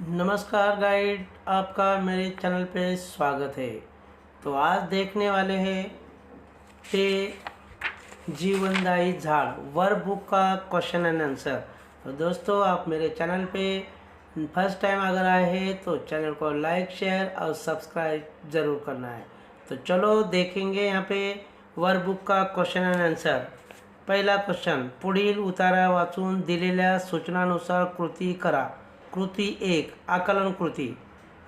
नमस्कार गाइड, आपका मेरे चैनल पे स्वागत है। तो आज देखने वाले हैं ते जीवनदायी झाड़ वर्क बुक का क्वेश्चन एंड आंसर तो दोस्तों, आप मेरे चैनल पे फ़र्स्ट टाइम अगर आए हैं तो चैनल को लाइक शेयर और सब्सक्राइब ज़रूर करना है। तो चलो देखेंगे यहाँ पे वर्क बुक का क्वेश्चन एंड आंसर पहिला क्वेश्चन पुढील उतारा वाचून दिलेल्या सूचनानुसार कृती करा। कृती एक आकलन कृती.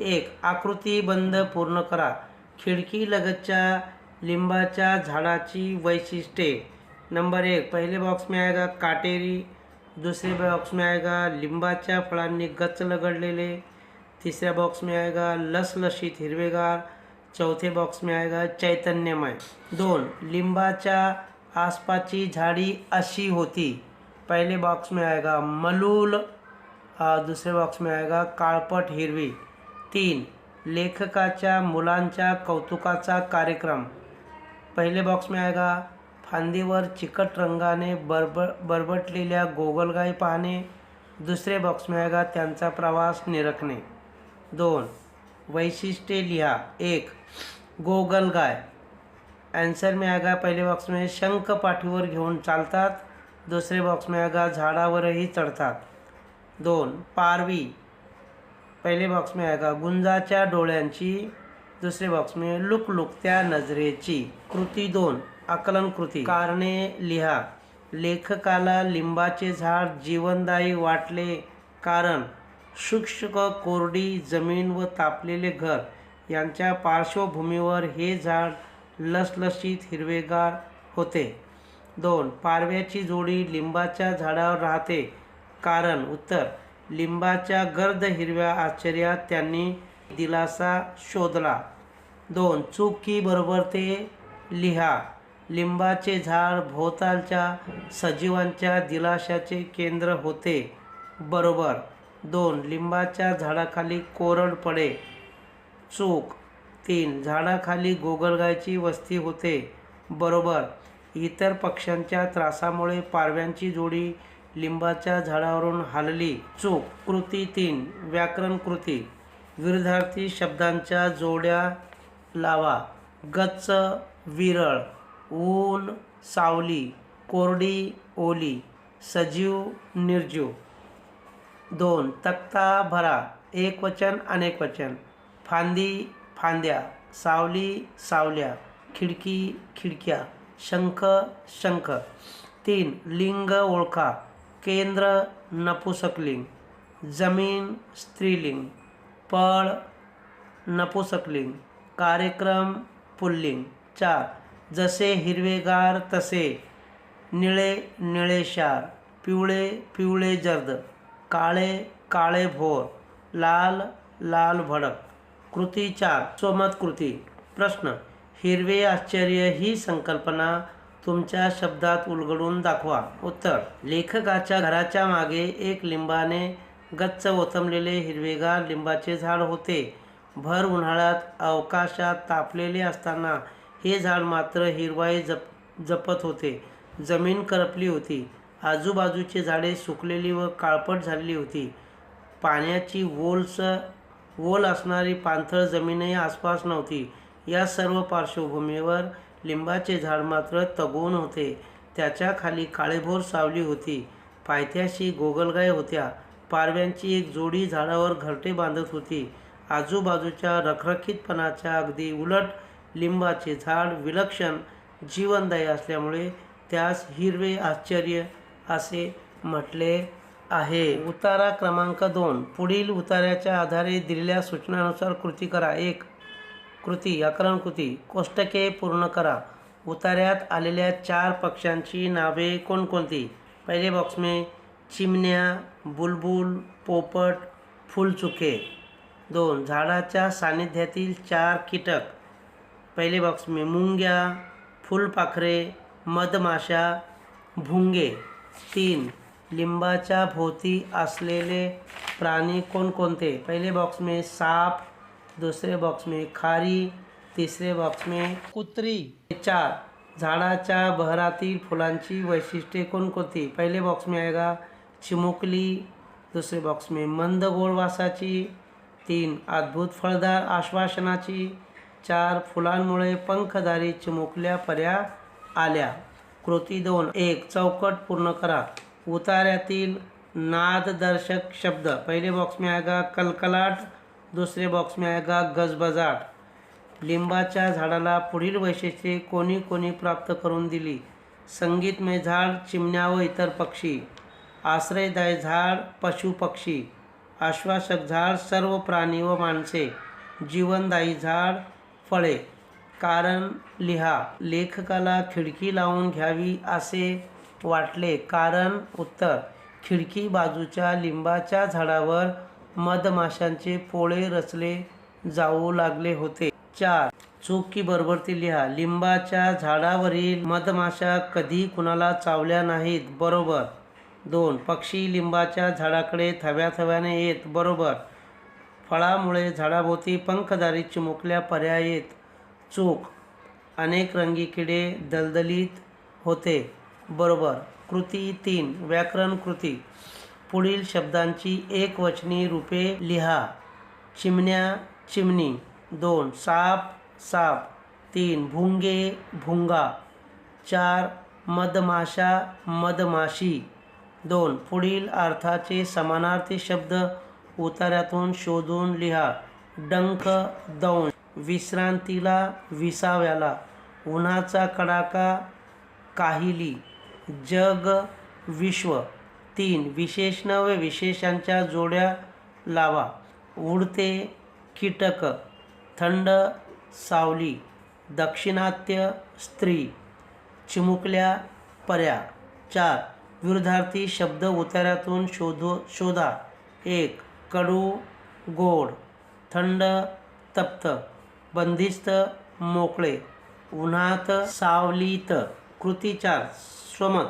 एक आकृती बंद पूर्ण करा. खिडकी लगतच्या लिंबाच्या झाडाची वैशिष्ट्ये. नंबर एक पहले बॉक्स में आएगा काटेरी दूसरे बॉक्स में आएगा लिंबाच्या फळांनी गच्च लगडलेले तिसऱ्या बॉक्स में आएगा लसलशीत हिरवेगार चौथे बॉक्स में आएगा चैतन्यमय. दोन लिंबाच्या आसपासची झाडी अशी होती. पहले बॉक्स में आएगा मलूल दूसरे बॉक्स में आएगा काळपट हिरवी. तीन लेखकाच्या मुलांच्या कौतुकाचा कार्यक्रम. पहिले बॉक्स में आएगा फांदीवर चिकट रंगाने बरब बरबटलेल्या गोगलगाई पाहणे. दुसरे बॉक्स में आएगा त्यांचा प्रवास निरखणे. दोन वैशिष्ट्ये लिहा. एक गोगलगाय. आंसर में आएगा पहले बॉक्स में शंख पाठीवर घेऊन चालतात. दुसरे बॉक्स में आएगा झाडावरही चढतात. दोन. पारवी. पहिले बॉक्स में आएगा गुंजाच्या डोळ्यांची. दुसरे बॉक्स में लुकलुकत्या नजरेची. कृती दोन. आकलन कृती. कारणे लिहा. लेखकाला लिंबाचे झाड जीवनदायी वाटले कारण शुष्क कोरडी जमीन व तापलेले घर यांच्या पार्श्वभूमीवर हे झाड लसलशीत हिरवेगार होते. दोन. पारव्याची जोडी लिंबाच्या झाडावर राहते. कारण उत्तर. लिंबाच्या गर्द हिरव्या आश्चर्यात त्यांनी दिलासा शोधला. दोन चूक बरोबर ते लिहा. लिंबाचे झाड भोवतालच्या सजीवांच्या दिलाशाचे केंद्र होते. बरोबर. दोन लिंबाच्या झाडाखाली कोरड पडे. चूक. तीन झाडाखाली गोगलगायची वस्ती होते. बरोबर. इतर पक्ष्यांच्या त्रासामुळे पारव्यांची जोडी लिंबाच्या झाडावरून हालली चूक कृती तीन व्याकरण कृती. विरुद्धार्थी शब्दांच्या जोड्या लावा. गच्च विरळ ऊन सावली कोरडी ओली सजीव निर्जीव. दोन तक्ता भरा. एक वचन अनेक वचन. फांदी फांद्या. सावली सावल्या. खिडकी खिडक्या. शंख शंख. तीन लिंग ओळखा. केंद्र नपुसकलिंग जमीन स्त्रीलिंग पळ नपुसकलिंग कार्यक्रम पुल्लिंग चार जसे हिरवेगार तसे निळे निळेशार पिवळे पिवळे जर्द काळे काळे भोर लाल लाल भडक कृती चार सोमत कृती प्रश्न हिरवे आश्चर्य ही संकल्पना तुमच्या शब्दात उलगडून दाखवा. उत्तर लेखकाच्या घराच्या मागे एक लिंबाने गच्च ओतमलेले हिरवेगार लिंबाचे झाड होते. भर उन्हाळ्यात अवकाशात तापलेले असताना हे झाड मात्र हिरवाई जप जपत होते. जमीन करपली होती. आजूबाजूची झाडे सुकलेली व काळपट झालेली होती. पाण्याची ओलस ओल असणारी पाणथळ जमीनही आसपास नव्हती. या सर्व पार्श्वभूमीवर लिंबाचे झाड मात्र तगून होते. त्याच्याखाली काळेभोर सावली होती. पायथ्याशी गोगलगाय होत्या. पारव्यांची एक जोडी झाडावर घरटे बांधत होती. आजूबाजूच्या रखरखीतपणाच्या अगदी उलट लिंबाचे झाड विलक्षण जीवनदायी असल्यामुळे त्यास हिरवे आश्चर्य असे म्हटले आहे. उतारा क्रमांक दोन. पुढील उतार्याच्या आधारे दिलेल्या सूचनानुसार कृती करा. एक कृती अकरण कृती कोष्टके पूर्ण करा. उतार्यात आलेल्या चार पक्ष्यांची नावे कोणकोणती? पहिले बॉक्स में चिमण्या बुलबुल पोपट फुलचुके. दोन झाडाच्या सानिध्यातील चार कीटक. पहिले बॉक्स में मुंग्या फुलपाखरे मधमाशा भुंगे. तीन लिंबाच्या भोवती असलेले प्राणी कोणकोणते? पहिले बॉक्स में साप दुसरे बॉक्स में खारी तिसरे बॉक्स में कुत्री. चार झाडाच्या बहरातील फुलांची वैशिष्ट्ये कोणकोणती? पहिले बॉक्स में आएगा चिमुकली दुसरे बॉक्स में मंद गोड वासाची तीन अद्भुत फळदार आश्वासनाची चार फुलांमुळे पंखधारी चिमुकल्या पर्या आल्या. कृती दोन एक चौकट पूर्ण करा. उतार्यातील नाददर्शक शब्द. पहिले बॉक्स में आएगा कलकलाट दुसरे बॉक्स में आएगा गजबजाट लिंबाच्या झाडाला पुढील वैशिष्ट्ये कोणी कोणी प्राप्त करून दिली? संगीतमय झाड चिमण्या व इतर पक्षी. आश्रयदायी झाड पशुपक्षी आश्वासक झाड सर्व प्राणी व माणसे. जीवनदायी झाड फळे. कारण लिहा लेखकाला खिडकी लावून घ्यावी असे वाटले. कारण उत्तर खिडकी बाजूच्या लिंबाच्या झाडावर मधमाशांचे पोळे रचले जाऊ लागले होते. चार. चूक की बरोबर ती लिहा. लिंबाच्या झाडावरील मधमाशा कधी कुणाला चावल्या नाहीत. बरोबर. दोन. पक्षी लिंबाच्या झाडाकडे थव्या थव्याने येत. बरोबर. फळामुळे झाडाभोवती पंखधारी चिमुकल्या पर्याय येत. चूक. अनेक रंगी किडे दलदलीत होते. बरोबर. कृती तीन. व्याकरण कृती. पुढील शब्दांची एकवचनी रूपे लिहा. चिमण्या चिमणी. दोन साप साप. तीन भुंगे भुंगा. चार मधमाशा मधमाशी दोन पुढील अर्थाचे समानार्थी शब्द उतार्यातून शोधून लिहा. डंख दौंड. विश्रांतीला विसाव्याला. उन्हाचा कडाका काहिली. जग विश्व. तीन विशेषण व विशेषांच्या जोड्या लावा. उडते कीटक थंड सावली दक्षिणात्य स्त्री चिमुकल्या पर्या. चार विरुद्धार्थी शब्द उतारातून शोधो शोधा. एक कडू गोड थंड तप्त बंदिस्त मोकळे. उन्हात सावलीत कृती चार स्वमत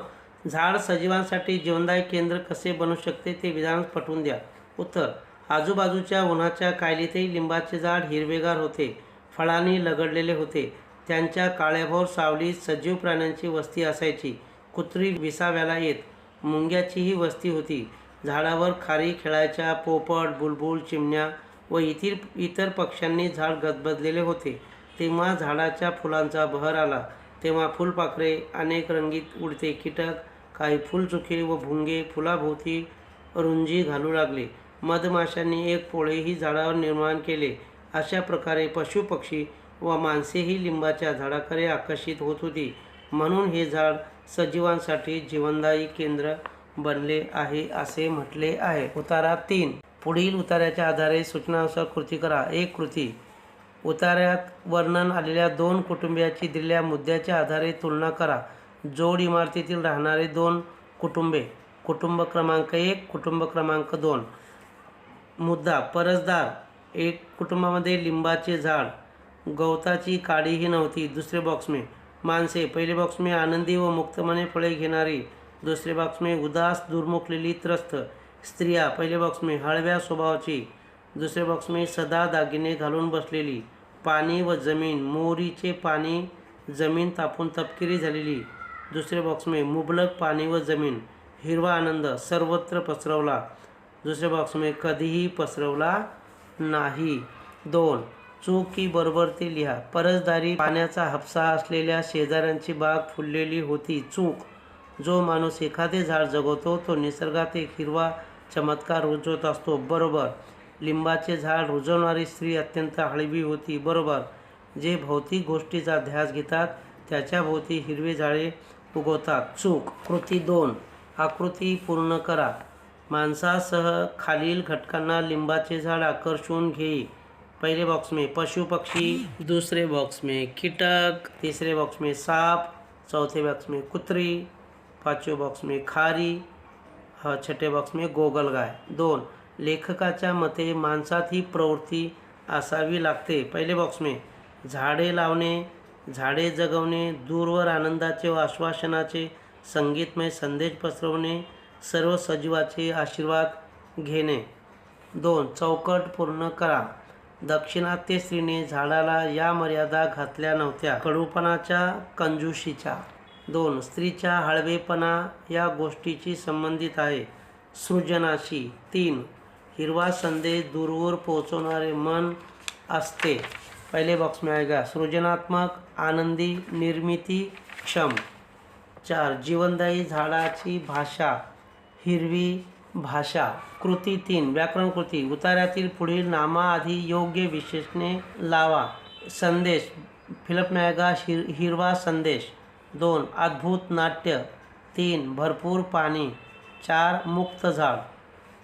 झाड सजीवांसाठी जीवनदायी केंद्र कसे बनू शकते ते विधान पटवून द्या. उत्तर आजूबाजूच्या उन्हाच्या कायलीतही लिंबाचे झाड हिरवेगार होते फळांनी लगडलेले होते. त्यांच्या काळ्याभोर सावलीत सजीव प्राण्यांची वस्ती असायची. कुत्री विसाव्याला येत मुंग्याचीही वस्ती होती. झाडावर खारी खेळायच्या पोपट बुलबुल चिमण्या व इतर इतर पक्ष्यांनी झाड गजबजलेले होते. तेव्हा झाडाच्या फुलांचा बहर आला. तेव्हा फुलपाखरे अनेक रंगीत उडते कीटक काही फुलचुखे व भुंगे फुलाभोवती रुंजी घालू लागले. मधमाशांनी एक पोळेही झाडावर निर्माण केले. अशा प्रकारे पशुपक्षी व माणसेही लिंबाच्या झाडाकडे आकर्षित होत होती. म्हणून हे झाड सजीवांसाठी जीवनदायी केंद्र बनले आहे असे म्हटले आहे. उतारा तीन. पुढील उतार्याच्या आधारे सूचनानुसार कृती करा. एक कृती. उतार्यात वर्णन आलेल्या दोन कुटुंबियाची दिलेल्या मुद्द्याच्या आधारे तुलना करा. जोड इमारतीतील राहणारे दोन कुटुंबे. कुटुंब क्रमांक एक कुटुंब क्रमांक दोन. मुद्दा परसदार. एक कुटुंबामध्ये लिंबाचे झाड. गवताची काडीही नव्हती. दुसरे बॉक्स में माणसे. पहिले बॉक्स में आनंदी व मुक्तमने फळे घेणारी. दुसरे बॉक्स में उदास दुर्मुखलेली त्रस्त. स्त्रिया पहिले बॉक्स में हळव्या स्वभावाची. दुसरे बॉक्स में सदा दागिने घालून बसलेली. पाणी व जमीन. मोरीचे पाणी जमीन तापून तपकिरी झालेली. दुसरे बॉक्स में मुबलक पाणी व जमीन हिरवा आनंद सर्वत्र पसरवला. दुसऱ्या बॉक्समध्ये कधीही पसरवला नाही. दोन चूक की बरोबर ते लिहा. परसदारी पाण्याचा हापसा असलेल्या शेजाऱ्यांची बाग फुललेली होती. चूक जो माणूस एखादे झाड जगवतो तो निसर्गात एक हिरवा चमत्कार रुजवत असतो. बरोबर लिंबाचे झाड रुजवणारी स्त्री अत्यंत हळवी होती. बरोबर जे भौतिक गोष्टीचा ध्यास घेतात त्याच्याभोवती हिरवे झाडे उगवतात चूक कृती दोन आकृती पूर्ण करा. माणसासह खालील घटकांना लिंबाचे झाड आकर्षून घेई पहले बॉक्स में पशु पक्षी दूसरे बॉक्स में कीटक तीसरे बॉक्स में सांप चौथे बॉक्स में कुत्री पाचवे बॉक्स में खारी छठे बॉक्स में गोगलगाय दोन लेखकाच्या मते माणसात ही प्रवृत्ती असावी लागते. पहिले बॉक्स में झाडे लावणे झाडे जगवणे दूरवर आनंदाचे व आश्वासनाचे संगीतमय संदेश पसरवणे सर्व सजीवाचे आशीर्वाद घेणे. दोन चौकट पूर्ण करा. दक्षिणात्य स्त्रीने झाडाला या मर्यादा घातल्या नव्हत्या. कडूपणाच्या कंजुशीच्या. दोन स्त्रीच्या हळवेपणा या गोष्टीची संबंधित आहे. सृजनाशी. तीन हिरवा संदेश दूरवर पोहोचवणारे मन असते. पहले बॉक्स में आएगा सृजनात्मक आनंदी निर्मिती क्षम. चार जीवनदायी झाडाची भाषा हिरवी भाषा. कृती तीन व्याकरण कृती. उतार्यातील पुढील नामाआधी योग्य विशेषणे लावा. संदेश. फिलप मॅगा हिर हिरवा संदेश. दोन अद्भुत नाट्य. तीन भरपूर पाणी. चार मुक्त झाड.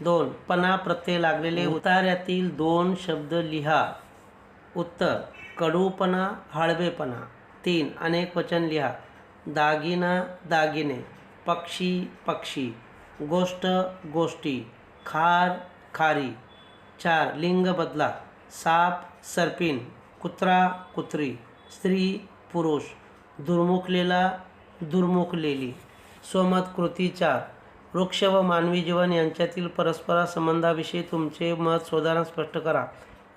दोन पणा प्रत्यय लागलेले. उतार्यातील दोन शब्द लिहा. उत्तर कडूपणा हळवेपणा. तीन अनेक वचन लिहा. दागिना दागिने. पक्षी पक्षी. गोष्ट गोष्टी. खार खारी. चार लिंग बदला. साप सर्पिन. कुत्रा कुत्री. स्त्री पुरुष. दुर्मुखलेला दुर्मुखलेली. स्वमत कृती चार. वृक्ष व मानवी जीवन यांच्यातील परस्पर संबंधाविषयी तुमचे मत शोधाना स्पष्ट करा.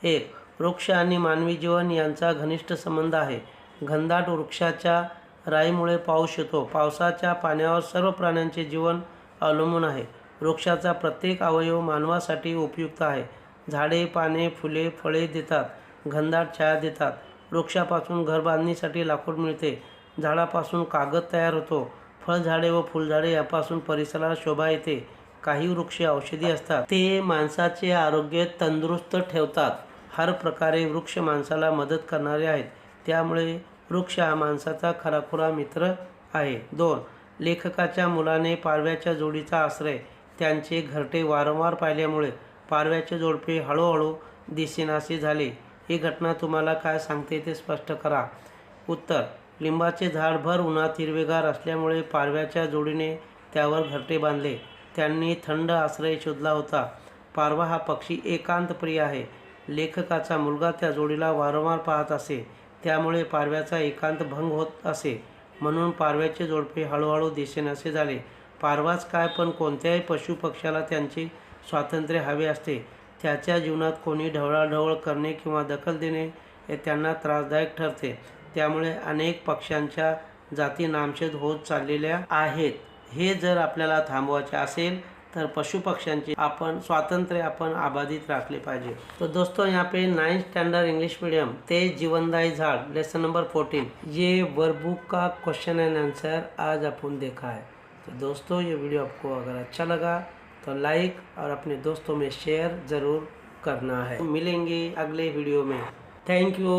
एक वृक्ष आणि मानवी जीवन यांचा घनिष्ठ संबंध आहे. घनदाट वृक्षाच्या राईमुळे पाऊस येतो. पावसाच्या पाण्यावर सर्व प्राण्यांचे जीवन अवलंबून आहे. वृक्षाचा प्रत्येक अवयव मानवासाठी उपयुक्त आहे. झाडे पाने फुले फळे देतात. घनदाट छाया देतात. वृक्षापासून घर बांधणीसाठी लाकूड मिळते. झाडापासून कागद तयार होतो. फळझाडे व फुलझाडे यापासून परिसराला शोभा येते. काही वृक्ष औषधी असतात. ते माणसाचे आरोग्य तंदुरुस्त ठेवतात. हर प्रकारे वृक्ष माणसाला मदत करणारे आहेत. त्यामुळे वृक्ष हा माणसाचा खराखुरा मित्र आहे. दोन लेखकाच्या मुलाने पारव्याच्या जोडीचा आश्रय त्यांचे घरटे वारंवार पाहिल्यामुळे पारव्याचे जोडपे हळूहळू दिसेनासे झाले. ही घटना तुम्हाला काय सांगते ते स्पष्ट करा. उत्तर लिंबाचे झाड भर उन्हात हिरवेगार असल्यामुळे पारव्याच्या जोडीने त्यावर घरटे बांधले. त्यांनी थंड आश्रय शोधला होता. पारवा हा पक्षी एकांत प्रिय आहे. लेखकाचा मुलगा त्या जोडीला वारंवार पाहत असे. त्यामुळे पारव्याचा एकांत भंग होत असे. म्हणून पारव्याचे जोडपे हळूहळू दिसेनासे झाले. पारवाच काय पण कोणत्याही पशुपक्ष्याला त्यांचे स्वातंत्र्य हवे असते. त्याच्या जीवनात कोणी ढवळाढवळ करणे किंवा दखल देणे हे त्यांना त्रासदायक ठरते. त्यामुळे अनेक पक्ष्यांच्या जाती नामशेद होत चाललेल्या आहेत. हे जर आपल्याला थांबवायचे असेल तर पशु पशुपक्ष्यांचे अपन स्वातंत्र्य अपन आबादित राखले पाहिजे. तो दोस्तों, यहाँ पे नाइन्थ स्टैंडर्ड इंग्लिश मीडियम तेज जीवनदायी झाड़ लेसन नंबर फोर्टीन ये वर्कबुक का क्वेश्चन एंड आंसर आज अपन देखा है। तो दोस्तों, ये वीडियो आपको अगर अच्छा लगा तो लाइक और अपने दोस्तों में शेयर ज़रूर करना है। मिलेंगे अगले वीडियो में। Thank you